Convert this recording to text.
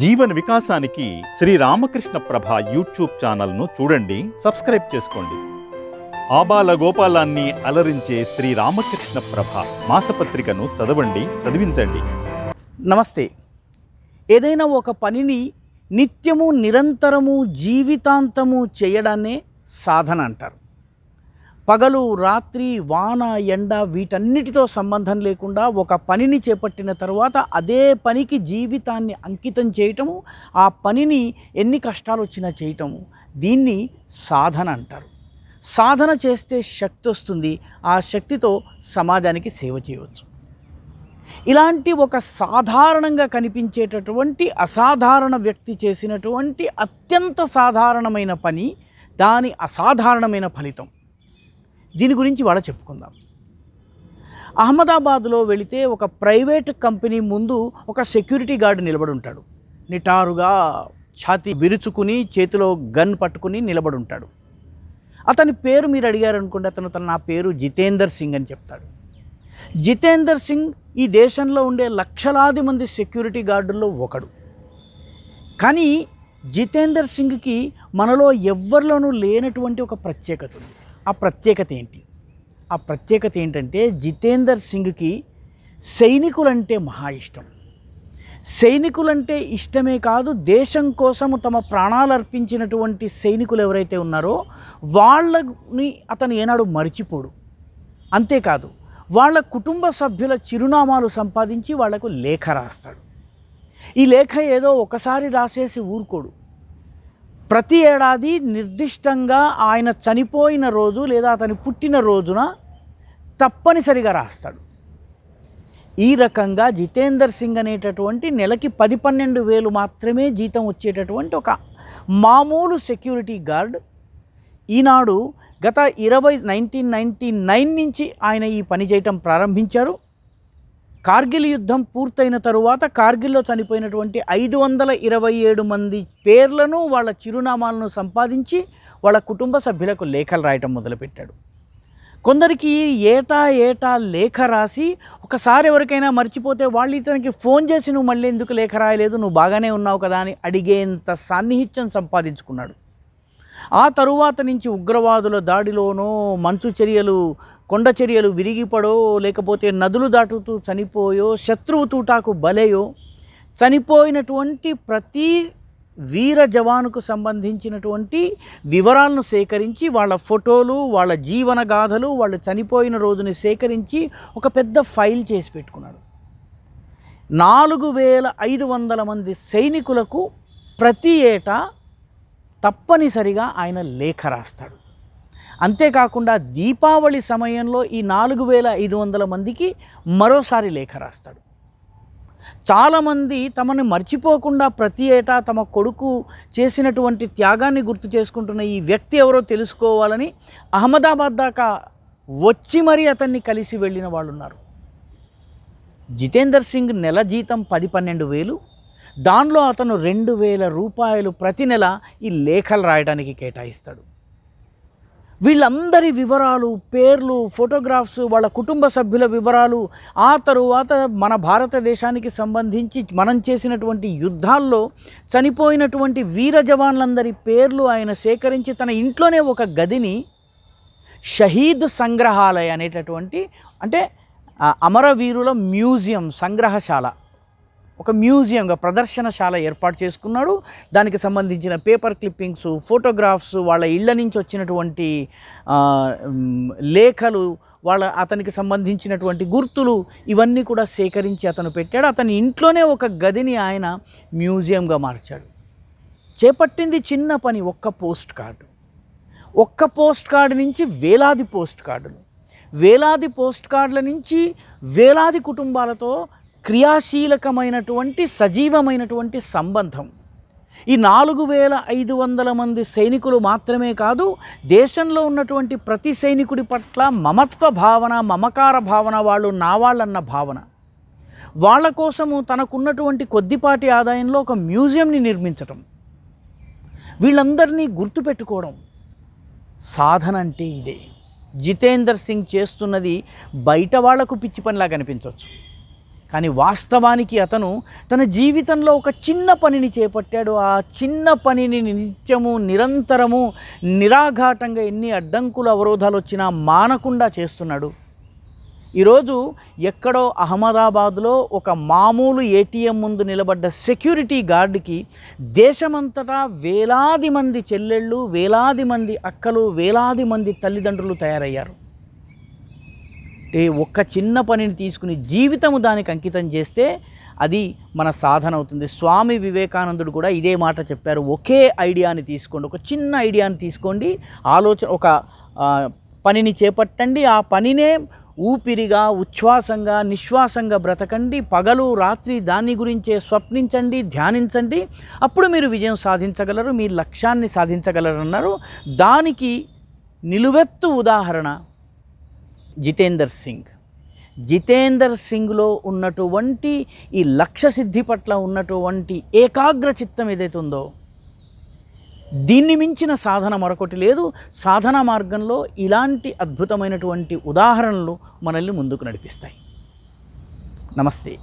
జీవన వికాసానికి శ్రీ రామకృష్ణ ప్రభ యూట్యూబ్ ఛానల్ను చూడండి సబ్స్క్రైబ్ చేసుకోండి. ఆబాల గోపాలాన్ని అలరించే శ్రీ రామకృష్ణ ప్రభ మాసపత్రికను చదవండి చదివించండి. నమస్తే. ఏదైనా ఒక పనిని నిత్యము నిరంతరము జీవితాంతము చేయడాన్నే సాధన అంటారు. పగలు రాత్రి వాన ఎండ వీటన్నిటితో సంబంధం లేకుండా ఒక పనిని చేపట్టిన తర్వాత అదే పనికి జీవితాన్ని అంకితం చేయటము ఆ పనిని ఎన్ని కష్టాలు వచ్చినా చేయటము. దీన్ని సాధన అంటారు. సాధన చేస్తే శక్తి వస్తుంది. ఆ శక్తితో సమాజానికి సేవ చేయవచ్చు. ఇలాంటి ఒక సాధారణంగా కనిపించేటటువంటి అసాధారణ వ్యక్తి చేసినటువంటి అత్యంత సాధారణమైన పని దాని అసాధారణమైన ఫలితం. దీని గురించి వాళ్ళ చెప్పుకుందాం. అహ్మదాబాద్లో వెళితే ఒక ప్రైవేట్ కంపెనీ ముందు ఒక సెక్యూరిటీ గార్డు నిలబడి ఉంటాడు. నిటారుగా ఛాతీ విరుచుకుని చేతిలో గన్ పట్టుకుని నిలబడి ఉంటాడు. అతని పేరు మీరు అడిగారు అనుకుంటే అతను తన నా పేరు జితేందర్ సింగ్ అని చెప్తాడు. జితేందర్ సింగ్ ఈ దేశంలో ఉండే లక్షలాది మంది సెక్యూరిటీ గార్డుల్లో ఒకడు. కానీ జితేందర్ సింగ్కి మనలో ఎవ్వరిలోనూ లేనటువంటి ఒక ప్రత్యేకత ఉంది. ఆ ప్రత్యేకత ఏంటి? ఆ ప్రత్యేకత ఏంటంటే జితేందర్ సింగ్కి సైనికులంటే మహా ఇష్టం. సైనికులంటే ఇష్టమే కాదు దేశం కోసము తమ ప్రాణాలు అర్పించినటువంటి సైనికులు ఎవరైతే ఉన్నారో వాళ్ళని అతను ఏనాడు మరిచిపోడు. అంతేకాదు వాళ్ళ కుటుంబ సభ్యుల చిరునామాలు సంపాదించి వాళ్ళకు లేఖ రాస్తాడు. ఈ లేఖ ఏదో ఒకసారి రాసేసి ఊరుకోడు. ప్రతి ఏడాది నిర్దిష్టంగా ఆయన చనిపోయిన రోజు లేదా అతని పుట్టిన రోజున తప్పనిసరిగా రాస్తాడు. ఈ రకంగా జితేందర్ సింగ్ అనేటటువంటి నెలకి పది పన్నెండు వేలు మాత్రమే జీతం వచ్చేటటువంటి ఒక మామూలు సెక్యూరిటీ గార్డ్. ఈనాడు గత ఇరవై నైన్టీన్ నైన్టీ నైన్ నుంచి ఆయన ఈ పని చేయటం ప్రారంభించారు. కార్గిల్ యుద్ధం పూర్తయిన తరువాత కార్గిల్లో చనిపోయినటువంటి ఐదు వందల ఇరవై ఏడు మంది పేర్లను వాళ్ళ చిరునామాలను సంపాదించి వాళ్ళ కుటుంబ సభ్యులకు లేఖలు రాయటం మొదలుపెట్టాడు. కొందరికి ఏటా ఏటా లేఖ రాసి ఒకసారి ఎవరికైనా మర్చిపోతే వాళ్ళు ఇతనికి ఫోన్ చేసి నువ్వు మళ్ళీ ఎందుకు లేఖ రాయలేదు? నువ్వు బాగానే ఉన్నావు కదా అని అడిగేంత సాన్నిహిత్యం సంపాదించుకున్నాడు. ఆ తరువాత నుంచి ఉగ్రవాదుల దాడిలోనో మంచు చర్యలు కొండ చర్యలు విరిగిపడో లేకపోతే నదులు దాటుతూ చనిపోయో శత్రువు తూటాకు బలయో చనిపోయినటువంటి ప్రతి వీర జవానుకు సంబంధించినటువంటి వివరాలను సేకరించి వాళ్ళ ఫోటోలు వాళ్ళ జీవన గాథలు వాళ్ళు చనిపోయిన రోజుని సేకరించి ఒక పెద్ద ఫైల్ చేసి పెట్టుకున్నాడు. నాలుగు వేల ఐదు వందల మంది సైనికులకు ప్రతి ఏటా తప్పనిసరిగా ఆయన లేఖ రాస్తాడు. అంతేకాకుండా దీపావళి సమయంలో ఈ నాలుగు వేల ఐదు వందల మందికి మరోసారి లేఖ రాస్తాడు. చాలామంది తమను మర్చిపోకుండా ప్రతి ఏటా తమ కొడుకు చేసినటువంటి త్యాగాన్ని గుర్తు చేసుకుంటున్న ఈ వ్యక్తి ఎవరో తెలుసుకోవాలని అహ్మదాబాద్ దాకా వచ్చి మరీ అతన్ని కలిసి వెళ్ళిన వాళ్ళు ఉన్నారు జితేందర్ సింగ్ నెల జీతం పది పన్నెండు వేలు దానిలో అతను రెండు వేల రూపాయలు ప్రతి నెల ఈ లేఖలు రాయడానికి కేటాయిస్తాడు. వీళ్ళందరి వివరాలు పేర్లు ఫోటోగ్రాఫ్స్ వాళ్ళ కుటుంబ సభ్యుల వివరాలు ఆ తరువాత మన భారతదేశానికి సంబంధించి మనం చేసినటువంటి యుద్ధాల్లో చనిపోయినటువంటి వీర జవాన్లందరి పేర్లు ఆయన సేకరించి తన ఇంట్లోనే ఒక గదిని షహీద్ సంగ్రహాలయ అనేటటువంటి అంటే అమరవీరుల మ్యూజియం సంగ్రహశాల. ఒక మ్యూజియంగా ప్రదర్శనశాల ఏర్పాటు చేసుకున్నాడు. దానికి సంబంధించిన పేపర్ క్లిప్పింగ్స్ ఫోటోగ్రాఫ్స్ వాళ్ళ ఇళ్ళ నుంచి వచ్చినటువంటి లేఖలు వాళ్ళ అతనికి సంబంధించినటువంటి గుర్తులు ఇవన్నీ కూడా సేకరించి అతను పెట్టాడు. అతని ఇంట్లోనే ఒక గదిని ఆయన మ్యూజియంగా మార్చాడు. చేపట్టింది చిన్న పని ఒక్క పోస్ట్ కార్డు. ఒక్క పోస్ట్ కార్డు నుంచి వేలాది పోస్ట్ కార్డులు. వేలాది పోస్ట్ కార్డుల నుంచి వేలాది కుటుంబాలతో క్రియాశీలకమైనటువంటి సజీవమైనటువంటి సంబంధం. ఈ నాలుగు వేల ఐదు వందల మంది సైనికులు మాత్రమే కాదు దేశంలో ఉన్నటువంటి ప్రతి సైనికుడి పట్ల మమత్వ భావన మమకార భావన వాళ్ళు నా వాళ్ళన్న భావన. వాళ్ళ కోసము తనకున్నటువంటి కొద్దిపాటి ఆదాయంలో ఒక మ్యూజియంని నిర్మించటం. వీళ్ళందరినీ గుర్తుపెట్టుకోవడం సాధన అంటే ఇదే. జితేందర్ సింగ్ చేస్తున్నది బయట వాళ్ళకు పిచ్చి పనిలా కనిపించవచ్చు కానీ వాస్తవానికి అతను తన జీవితంలో ఒక చిన్న పనిని చేపట్టాడు. ఆ చిన్న పనిని నిత్యము నిరంతరము నిరాఘాటంగా ఎన్ని అడ్డంకులు అవరోధాలు వచ్చినా మానకుండా చేస్తున్నాడు. ఈరోజు ఎక్కడో అహ్మదాబాద్లో ఒక మామూలు ఏటీఎం ముందు నిలబడ్డ సెక్యూరిటీ గార్డుకి దేశమంతటా వేలాది మంది చెల్లెళ్ళు వేలాది మంది అక్కలు వేలాది మంది తల్లిదండ్రులు తయారయ్యారు. అంటే ఒక్క చిన్న పనిని తీసుకుని జీవితము దానికి అంకితం చేస్తే అది మన సాధన అవుతుంది. స్వామి వివేకానందుడు కూడా ఇదే మాట చెప్పారు. ఒకే ఐడియాని తీసుకోండి. ఒక చిన్న ఐడియాని తీసుకోండి. ఆలోచన ఒక పనిని చేపట్టండి. ఆ పనినే ఊపిరిగా ఉచ్ఛ్వాసంగా నిశ్వాసంగా బ్రతకండి. పగలు రాత్రి దాని గురించే స్వప్నించండి ధ్యానించండి. అప్పుడు మీరు విజయం సాధించగలరు. మీ లక్ష్యాన్ని సాధించగలరు అన్నారు దానికి నిలువెత్తు ఉదాహరణ జితేందర్ సింగ్. జితేందర్ సింగ్లో ఉన్నటువంటి ఈ లక్ష్య సిద్ధి పట్ల ఉన్నటువంటి ఏకాగ్ర చిత్తం ఏదైతే ఉందో దీన్ని మించిన సాధన మరొకటి లేదు. సాధన మార్గంలో ఇలాంటి అద్భుతమైనటువంటి ఉదాహరణలు మనల్ని ముందుకు నడిపిస్తాయి. నమస్తే.